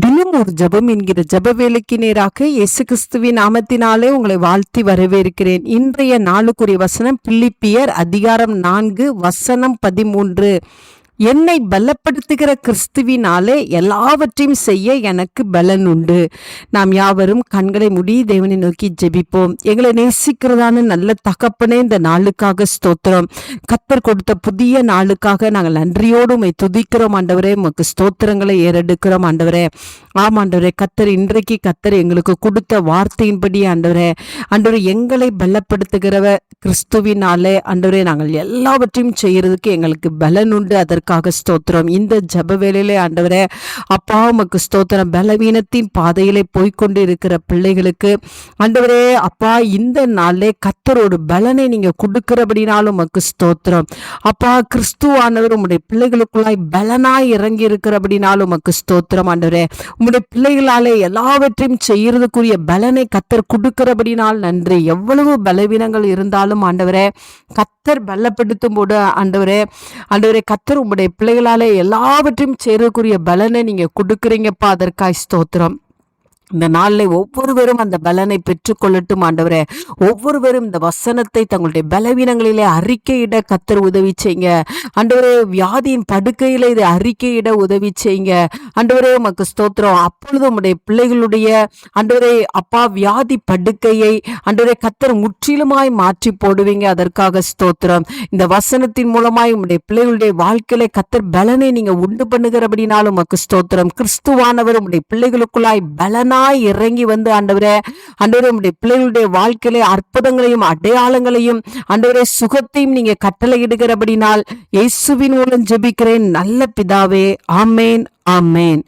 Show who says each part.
Speaker 1: தினம் ஒரு ஜெபம் என்கிற ஜப வேலைக்கு நேராக இயேசு கிறிஸ்துவின் நாமத்தினாலே உங்களை வாழ்த்தி வரவேற்கிறேன். இன்றைய நாளுக்குரிய வசனம் பிலிப்பியர் அதிகாரம் நான்கு வசனம் பதிமூன்று. என்னை பலப்படுத்துகிற கிறிஸ்துவினாலே எல்லாவற்றையும் செய்ய எனக்கு பலன் உண்டு. நாம் யாவரும் கண்களை முடி தேவனை நோக்கி ஜெபிப்போம். எங்களை நேசிக்கிறதான நல்ல தகப்பனே இந்த நாளுக்காக ஸ்தோத்திரம். கத்தர் கொடுத்த புதிய நாளுக்காக நாங்கள் நன்றியோடு உம்மை துதிக்கிறோம் ஆண்டவரே. உமக்கு ஸ்தோத்திரங்களை ஏறெடுக்கிறோம் ஆண்டவரே. ஆமாண்டவரே கத்தர் இன்றைக்கு கத்தர் எங்களுக்கு கொடுத்த வார்த்தையின்படி ஆண்டவரே ஆண்டவரே எங்களை பலப்படுத்துகிறவ கிறிஸ்துவினாலே ஆண்டவரே நாங்கள் எல்லாவற்றையும் செய்யறதுக்கு எங்களுக்கு பலன் உண்டு. அதற்காக ஸ்தோத்திரம். இந்த ஜப வேலையிலே ஆண்டவரே அப்பா உமக்கு ஸ்தோத்திரம். பலவீனத்தின் பாதையிலே போய்க்கொண்டு இருக்கிற பிள்ளைகளுக்கு ஆண்டவரே அப்பா இந்த நாளிலே கத்தரோட பலனை நீங்க கொடுக்கிறபடினாலும் உமக்கு ஸ்தோத்திரம். அப்பா கிறிஸ்துவானவர் உங்களுடைய பிள்ளைகளுக்குள்ளாய் பலனாய் இறங்கி இருக்கிறபடினாலும் உமக்கு ஸ்தோத்திரம் ஆண்டவரே. உம்முடைய பிள்ளைகளாலே எல்லாவற்றையும் செய்யறதுக்குரிய பலனை கத்தர் கொடுக்கிறபடினால் நன்றி. எவ்வளவு பலவீனங்கள் இருந்தாலும் ஆண்டவரே கத்தர் பலப்படுத்தும் போது ஆண்டவரே ஆண்டவரே கத்தர் உம்முடைய பிள்ளைகளாலே எல்லாவற்றையும் செய்யறதுக்குரிய பலனை நீங்க கொடுக்குறீங்கப்பா. அதற்காய் ஸ்தோத்திரம். இந்த நாளில் ஒவ்வொருவரும் அந்த பலனை பெற்றுக்கொள்ளட்டும் ஆண்டவரே. ஒவ்வொருவரும் இந்த வசனத்தை தங்களுடைய பலவீனங்களிலே அறிக்கையிட கத்தர் உதவி செய்யுங்க. ஆண்டவரே வியாதியின் படுக்கையில இதை அறிக்கையிட உதவி செய்யுங்க. ஆண்டவரே உமக்கு ஸ்தோத்திரம். அப்பொழுது உம்முடைய பிள்ளைகளுடைய ஆண்டவரே அப்பா வியாதி படுக்கையை ஆண்டவரே கத்தர் முற்றிலுமாய் மாற்றி போடுவீங்க. அதற்காக ஸ்தோத்திரம். இந்த வசனத்தின் மூலமாய் உம்முடைய பிள்ளைகளுடைய வாழ்க்கையில கத்தர் பலனை நீங்க உண்டு பண்ணுகிறபடினாலும் உமக்கு ஸ்தோத்திரம். கிறிஸ்துவானவர் உம்முடைய பிள்ளைகளுக்குள்ளாய் பலனாய் இறங்கி வந்து ஆண்டவரே ஆண்டவரே உம்முடைய பிள்ளைகளுடைய வாழ்க்கையில அற்புதங்களையும் அடையாளங்களையும் ஆண்டவரே சுகத்தையும் நீங்க கட்டளையிடுகிறபடினால் இயேசுவின் மூலம் ஜெபிக்கிறேன். நல்ல பிதாவே ஆமேன் ஆமேன்.